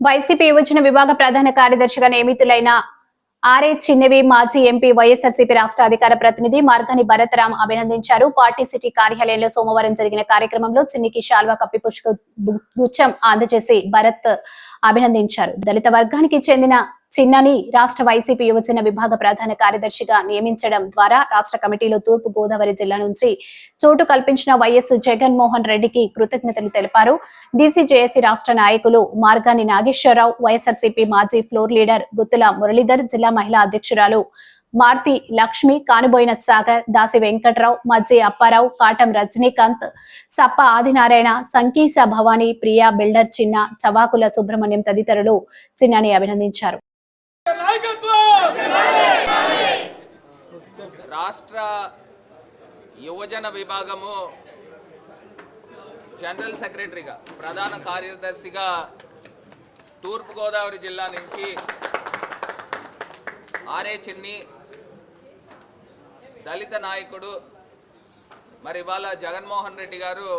YCP యువజన విభాగ ప్రధాన కార్యదర్శిగా నియమితులైన ఆర్ఏ చిన్నవి మాజీ ఎంపీ వైఎస్ఆర్సీపీ రాష్ట్ర అధికార ప్రతినిధి మార్గని భరతరాం అభినందించారు. పార్టీ సిటీ కార్యాలయంలో సోమవారం జరిగిన కార్యక్రమంలో చిన్నికి శాల్వా కప్పి పుష్ప గుచ్చం అందజేసి భరత్ అభినందించారు. దళిత వర్గానికి చెందిన చిన్నని రాష్ట్ర వైసీపీ యువజన విభాగ ప్రధాన కార్యదర్శిగా నియమించడం ద్వారా రాష్ట్ర కమిటీలో తూర్పు గోదావరి జిల్లా నుంచి చోటు కల్పించిన వైఎస్ జగన్మోహన్ రెడ్డికి కృతజ్ఞతలు తెలిపారు. డీసీజేఏసీ రాష్ట్ర నాయకులు మార్గాని నాగేశ్వరరావు వైఎస్ఆర్సీపీ మాజీ ఫ్లోర్ లీడర్ గుత్తుల మురళీధర్ జిల్లా మహిళా అధ్యక్షురాలు మార్తి లక్ష్మి కానుబోయిన సాగర్ దాసి వెంకట్రావు మజ్జి అప్పారావు కాటం రజనీకాంత్ సప్ప ఆదినారాయణ సంకీస భవానీ ప్రియా బిల్డర్ చిన్న చవాకుల సుబ్రహ్మణ్యం తదితరులు చిన్నని అభినందించారు. రాష్ట్ర యువజన విభాగము జనరల్ సెక్రటరీగా ప్రధాన కార్యదర్శిగా తూర్పుగోదావరి జిల్లా నుంచి ఆర్ఏ చిన్ని దళిత నాయకుడు మరి ఇవాళ జగన్మోహన్ రెడ్డి గారు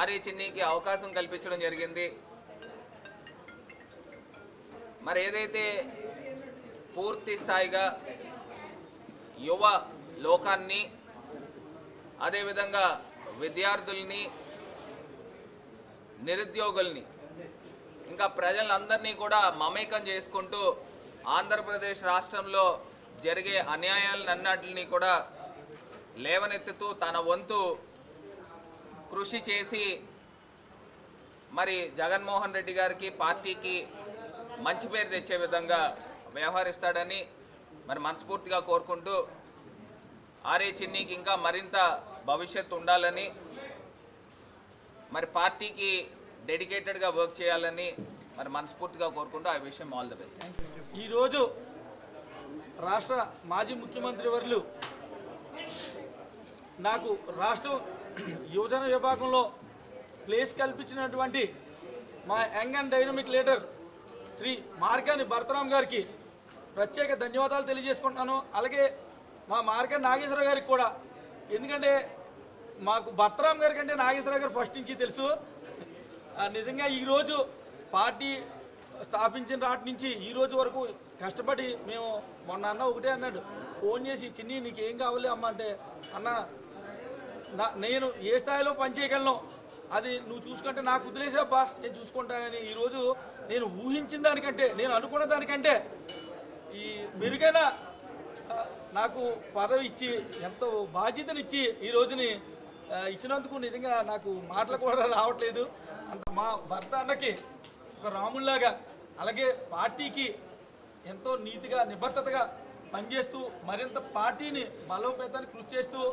ఆర్ఏ చిన్నికి అవకాశం కల్పించడం జరిగింది. మరి ఏదైతే పూర్తి స్థాయిగా యువ లోకాన్ని అదేవిధంగా విద్యార్థుల్ని నిరుద్యోగుల్ని ఇంకా ప్రజలందరినీ కూడా మమేకం చేసుకుంటూ ఆంధ్రప్రదేశ్ రాష్ట్రంలో జరిగే అన్యాయాలన్నింటినీ కూడా లేవనెత్తుతూ తన వంతు కృషి చేసి మరి జగన్మోహన్ రెడ్డి గారికి పార్టీకి మంచి పేరు తెచ్చే విధంగా వ్యవహరిస్తాడని మరి మనస్ఫూర్తిగా కోరుకుంటూ ఆర్ఏ చిన్నీకి ఇంకా మరింత భవిష్యత్తు ఉండాలని మరి పార్టీకి డెడికేటెడ్గా వర్క్ చేయాలని మరి మనస్ఫూర్తిగా కోరుకుంటూ ఆ విషయం ఆల్ ద బెస్ట్. ఈరోజు రాష్ట్ర మాజీ ముఖ్యమంత్రి వర్లు నాకు రాష్ట్ర యువజన విభాగంలో ప్లేస్ కల్పించినటువంటి మా young and dynamic leader Sri Margani Bharatram గారికి ప్రత్యేక ధన్యవాదాలు తెలియజేసుకుంటున్నాను. అలాగే మా మార్గాని నాగేశ్వర గారికి కూడా. ఎందుకంటే మాకు భరతరామ్ గారి కంటే నాగేశ్వర గారు ఫస్ట్ నుంచి తెలుసు. నిజంగా ఈరోజు పార్టీ స్థాపించిన నాటి నుంచి ఈ రోజు వరకు కష్టపడి మేము మొన్న అన్న ఒకటే అన్నాడు. ఫోన్ చేసి చిన్ని నీకు ఏం కావాలి అమ్మ అంటే అన్న నా నేను ఏ స్థాయిలో పనిచేయగలను అది నువ్వు చూసుకుంటే నాకు వదిలేసాబ్బా నేను చూసుకుంటానని. ఈరోజు నేను ఊహించిన దానికంటే నేను అనుకున్న దానికంటే ఈ మెరుగైన నాకు పదవి ఇచ్చి ఎంతో బాధ్యతనిచ్చి ఈ రోజుని ఇచ్చినందుకు నిజంగా నాకు మాటలు కూడా రావట్లేదు. అంత మా భర్త అన్నకి ఒక రాముల్లాగా అలాగే పార్టీకి ఎంతో నీతిగా నిబద్ధతగా పనిచేస్తూ మరింత పార్టీని బలోపేతానికి కృషి చేస్తూ